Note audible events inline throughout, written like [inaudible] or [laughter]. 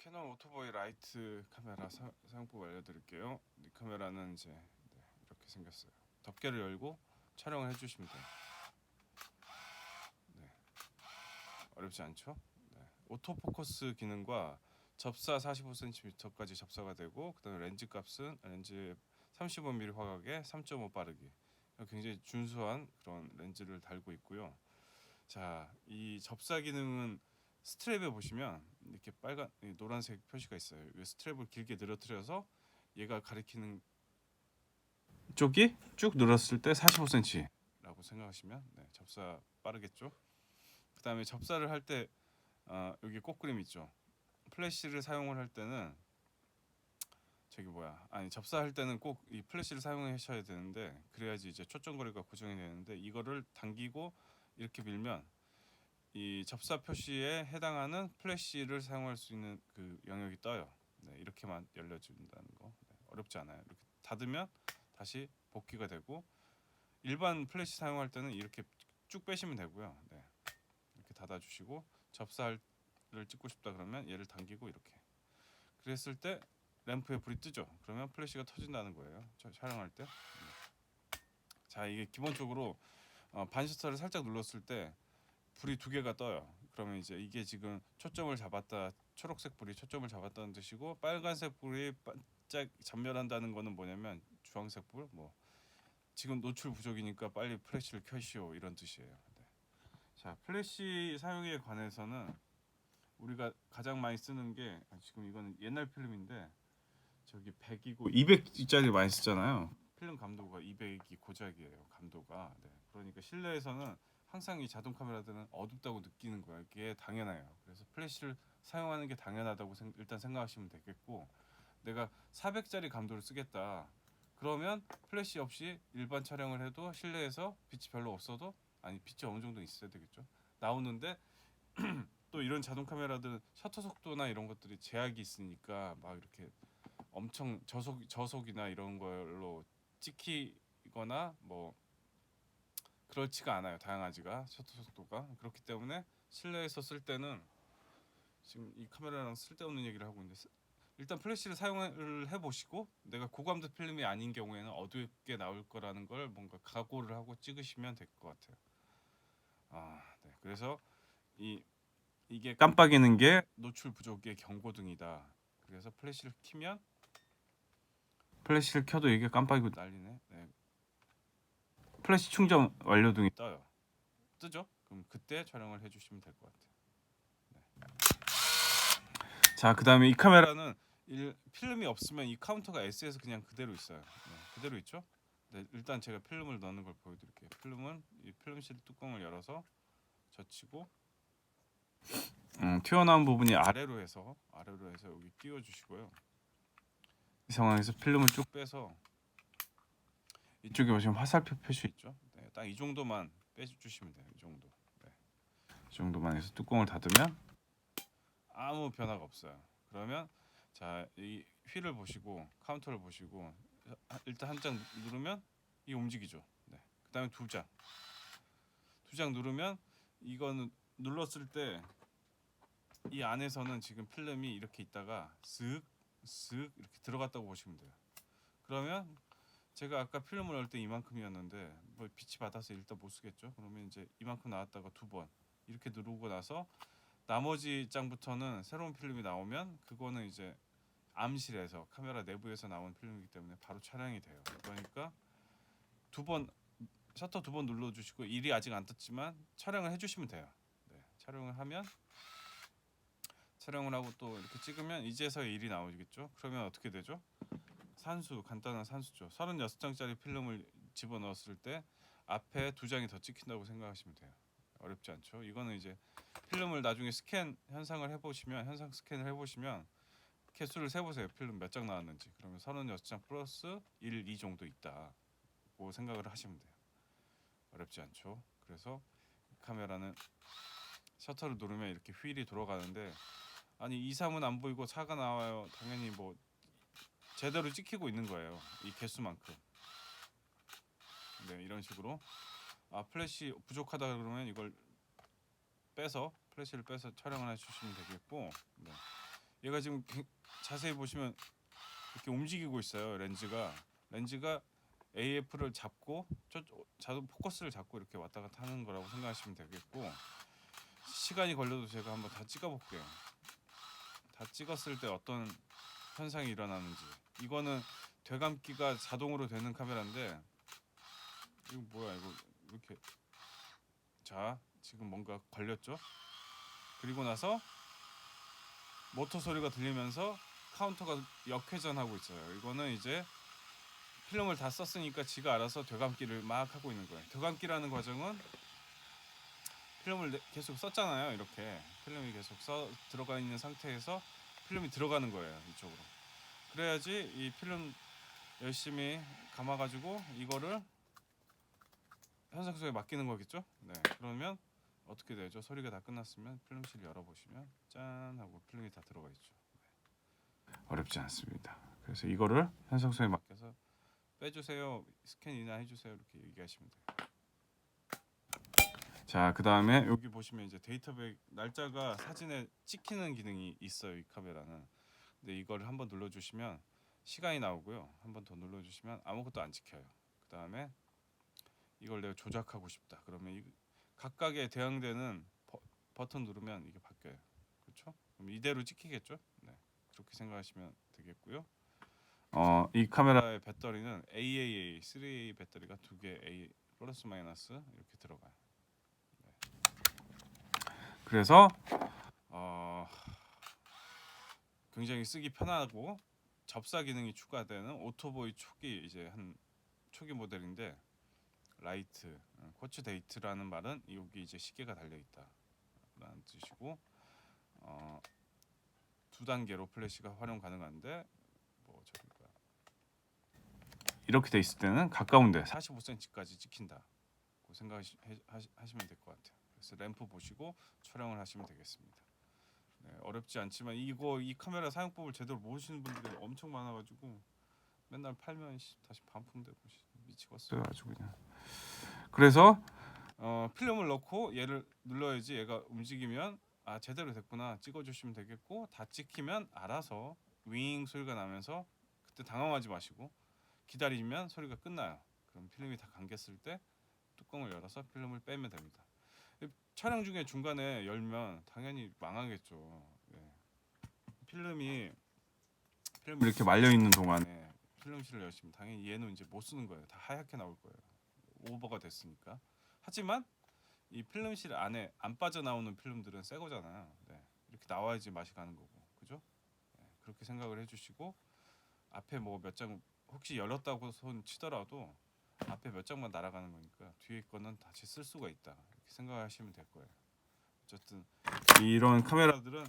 캐논 오토보이 라이트 카메라 사, 사용법 알려드릴게요. 이 카메라는 이제 네, 이렇게 생겼어요. 덮개를 열고 촬영을 해주시면 돼요. 네. 어렵지 않죠? 네. 오토포커스 기능과 접사 45cm까지 접사가 되고 그다음에 렌즈 값은 렌즈 35mm 화각에 3.5 빠르기 굉장히 준수한 그런 렌즈를 달고 있고요. 자, 이 접사 기능은 스트랩에 보시면 이렇게 빨간 이 노란색 표시가 있어요. 이 스트랩을 길게 늘어뜨려서 얘가 가리키는 쪽이 쭉 늘었을 때 45cm라고 생각하시면 네, 접사 빠르겠죠. 그다음에 접사를 할때 어, 여기 꽃그림 있죠. 플래시를 사용을 할 때는 저기 뭐야 아니 접사할 때는 꼭 이 플래시를 사용하셔야 되는데 그래야지 이제 초점 거리가 고정이 되는데 이거를 당기고 이렇게 밀면 이 접사 표시에 해당하는 플래시를 사용할 수 있는 그 영역이 떠요. 네, 이렇게만 열려준다는 거 네, 어렵지 않아요. 이렇게 닫으면 다시 복귀가 되고 일반 플래시 사용할 때는 이렇게 쭉 빼시면 되고요. 네, 이렇게 닫아주시고 접사를 찍고 싶다 그러면 얘를 당기고 이렇게 그랬을 때 램프에 불이 뜨죠. 그러면 플래시가 터진다는 거예요. 저- 촬영할 때. 네. 자 이게 기본적으로 어, 반셔터를 살짝 눌렀을 때 불이 두 개가 떠요. 그러면 이제 이게 지금 초점을 잡았다 초록색 불이 초점을 잡았다는 뜻이고 빨간색 불이 반짝 전멸한다는 거는 뭐냐면 주황색 불 뭐 지금 노출 부족이니까 빨리 플래시를 켜시오 이런 뜻이에요. 네. 자 플래시 사용에 관해서는 우리가 가장 많이 쓰는 게 아, 지금 이거는 옛날 필름인데 저기 100이고 200짜리 많이 쓰잖아요. 필름 감도가 200이 고작이에요. 감도가. 네. 그러니까 실내에서는 항상 이 자동 카메라들은 어둡다고 느끼는 거예요. 이게 당연해요. 그래서 플래시를 사용하는 게 당연하다고 생- 일단 생각하시면 되겠고 내가 400짜리 감도를 쓰겠다. 그러면 플래시 없이 일반 촬영을 해도 실내에서 빛이 별로 없어도 아니 빛이 어느 정도 있어야 되겠죠. 나오는데 [clears throat] 또 이런 자동 카메라들은 셔터 속도나 이런 것들이 제약이 있으니까 막 이렇게 엄청 저속 저속이나 이런 걸로 찍히거나 뭐 그렇지가 않아요. 다양하지가 셔터 속도가 그렇기 때문에 실내에서 쓸 때는 지금 이 카메라랑 쓸데없는 얘기를 하고 있는데 쓰- 일단 플래시를 사용을 해보시고 내가 고감도 필름이 아닌 경우에는 어둡게 나올 거라는 걸 뭔가 각오를 하고 찍으시면 될 것 같아요. 아, 네. 그래서 이 이게 깜빡이는 게 노출 부족의 경고등이다. 그래서 플래시를 키면 플래시를 켜도 이게 깜빡이고 난리네. 네. 플래시 충전 완료 등이 떠요. 뜨죠? 그럼 그때 촬영을 해주시면 될 것 같아요. 네. 자, 그다음에 이 카메라는 일, 필름이 없으면 이 카운터가 S에서 그냥 그대로 있어요. 네, 그대로 있죠? 네, 일단 제가 필름을 넣는 걸 보여드릴게요. 필름은 이 필름실 뚜껑을 열어서 젖히고 음, 튀어나온 부분이 아래로 해서 아래로 해서 여기 끼워주시고요. 이 상황에서 필름을 쭉 빼서 이쪽에 보시면 화살표 표시 있죠? 네, 딱 이 정도만 빼주시면 돼요. 이 정도. 네. 이 정도만 해서 뚜껑을 닫으면 아무 변화가 없어요. 그러면 자, 이 휠을 보시고 카운터를 보시고 하- 일단 한 장 누르면 이 움직이죠. 네. 그다음에 두 장. 두 장 누르면 이거는 눌렀을 때 이 안에서는 지금 필름이 이렇게 있다가 쓱쓱 이렇게 들어갔다고 보시면 돼요. 그러면 제가 아까 필름을 넣을 때 이만큼이었는데 뭐 빛이 받아서 일단 못 쓰겠죠. 그러면 이제 이만큼 나왔다가 두 번 이렇게 누르고 나서 나머지 장부터는 새로운 필름이 나오면 그거는 이제 암실에서 카메라 내부에서 나온 필름이기 때문에 바로 촬영이 돼요. 그러니까 두 번 셔터 두 번 눌러주시고 일이 아직 안 떴지만 촬영을 해주시면 돼요. 네, 촬영을 하면 촬영을 하고 또 이렇게 찍으면 이제서 일이 나오겠죠. 그러면 어떻게 되죠? 산수 간단한 산수죠. 36장짜리 필름을 집어 넣었을 때 앞에 두 장이 더 찍힌다고 생각하시면 돼요. 어렵지 않죠. 이거는 이제 필름을 나중에 스캔 현상을 해보시면 현상 스캔을 해보시면 개수를 세보세요. 필름 몇 장 나왔는지. 그러면 36장 플러스 1, 2 정도 있다 고 생각을 하시면 돼요. 어렵지 않죠. 그래서 카메라는 셔터를 누르면 이렇게 휠이 돌아가는데 아니 2, 3은 안 보이고 4가 나와요. 당연히 뭐 제대로 찍히고 있는 거예요. 이 개수만큼. 네, 이런 식으로 아 플래시 부족하다 그러면 이걸 빼서 플래시를 빼서 촬영을 해주시면 되겠고 네. 얘가 지금 굉- 자세히 보시면 이렇게 움직이고 있어요. 렌즈가 렌즈가 AF를 잡고 저 자동 포커스를 잡고 이렇게 왔다 갔다 하는 거라고 생각하시면 되겠고 시간이 걸려도 제가 한번 다 찍어 볼게요. 다 찍었을 때 어떤 현상이 일어나는지 이거는 되감기가 자동으로 되는 카메라인데 이거 뭐야 이거 이렇게 자 지금 뭔가 걸렸죠? 그리고 나서 모터 소리가 들리면서 카운터가 역회전하고 있어요. 이거는 이제 필름을 다 썼으니까 지가 알아서 되감기를 막 하고 있는 거예요. 되감기라는 과정은 필름을 내- 계속 썼잖아요. 이렇게 필름이 계속 써 들어가 있는 상태에서 필름이 들어가는 거예요. 이쪽으로. 그래야지 이 필름 열심히 감아가지고 이거를 현상소에 맡기는 거겠죠? 네. 그러면 어떻게 되죠? 소리가 다 끝났으면 필름실 열어보시면 짠 하고 필름이 다 들어가 있죠. 네. 어렵지 않습니다. 그래서 이거를 현상소에 맡겨서 빼주세요, 스캔이나 해주세요 이렇게 얘기하시면 돼요. 자, 그 다음에 여기 보시면 이제 데이터백 날짜가 사진에 찍히는 기능이 있어요. 이 카메라는. 근데 이걸 한번 눌러주시면 시간이 나오고요. 한번 더 눌러주시면 아무것도 안 찍혀요. 그 다음에 이걸 내가 조작하고 싶다. 그러면 이 각각에 대응되는 버, 버튼 누르면 이게 바뀌어요. 그렇죠? 그럼 이대로 찍히겠죠? 네. 그렇게 생각하시면 되겠고요. 어, 이 카메라의 배터리는 AAA 3A 배터리가 두 개 A 플러스 마이너스 이렇게 들어가요. 네. 그래서 어, 굉장히 쓰기 편하고 접사 기능이 추가되는 오토보이 초기 이제 한 초기 모델인데 라이트 어, 쿼츠 데이트라는 말은 여기 이제 시계가 달려 있다라는 뜻이고 어, 두 단계로 플래시가 활용 가능한데 뭐 저기가 이렇게 돼 있을 때는 가까운데 45cm까지 찍힌다. 고 생각하시면 될 것 같아요. 그래서 램프 보시고 촬영을 하시면 되겠습니다. 네, 어렵지 않지만 이거 이 카메라 사용법을 제대로 모르시는 분들이 엄청 많아가지고 맨날 팔면 씨, 다시 반품되고 씨, 미치겠어요 아주 그냥. 그래서 어, 필름을 넣고 얘를 눌러야지 얘가 움직이면 아 제대로 됐구나 찍어주시면 되겠고 다 찍히면 알아서 윙 소리가 나면서 그때 당황하지 마시고 기다리면 소리가 끝나요. 그럼 필름이 다 감겼을 때 뚜껑을 열어서 필름을 빼면 됩니다. 촬영 중에 중간에 열면 당연히 망하겠죠. 예. 필름이 필름이 이렇게 말려 있는 동안에 필름실을 열시면 당연히 얘는 이제 못 쓰는 거예요. 다 하얗게 나올 거예요. 오버가 됐으니까. 하지만 이 필름실 안에 안 빠져나오는 필름들은 새 거잖아요. 네. 이렇게 나와야지 맛이 가는 거고, 그죠? 네. 그렇게 생각을 해 주시고 앞에 뭐 몇 장 혹시 열었다고 손 치더라도 앞에 몇 장만 날아가는 거니까 뒤에 거는 다시 쓸 수가 있다 생각하시면 될 거예요. 어쨌든 이런 카메라들은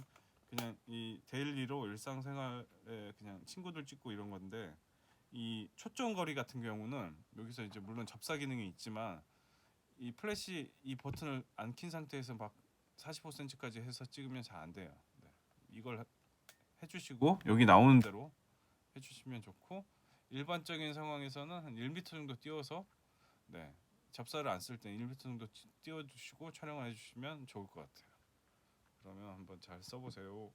그냥 이 데일리로 일상생활에 그냥 친구들 찍고 이런 건데 이 초점 거리 같은 경우는 여기서 이제 물론 접사 기능이 있지만 이 플래시 이 버튼을 안 킨 상태에서 막 45cm까지 해서 찍으면 잘 안 돼요. 네. 이걸 해- 해주시고 여기 나오는 대로 해주시면 좋고 일반적인 상황에서는 한 1m 정도 띄워서 네 접사를 안 쓸 때 1m 정도 띄워주시고 촬영을 해주시면 좋을 것 같아요. 그러면 한번 잘 써보세요.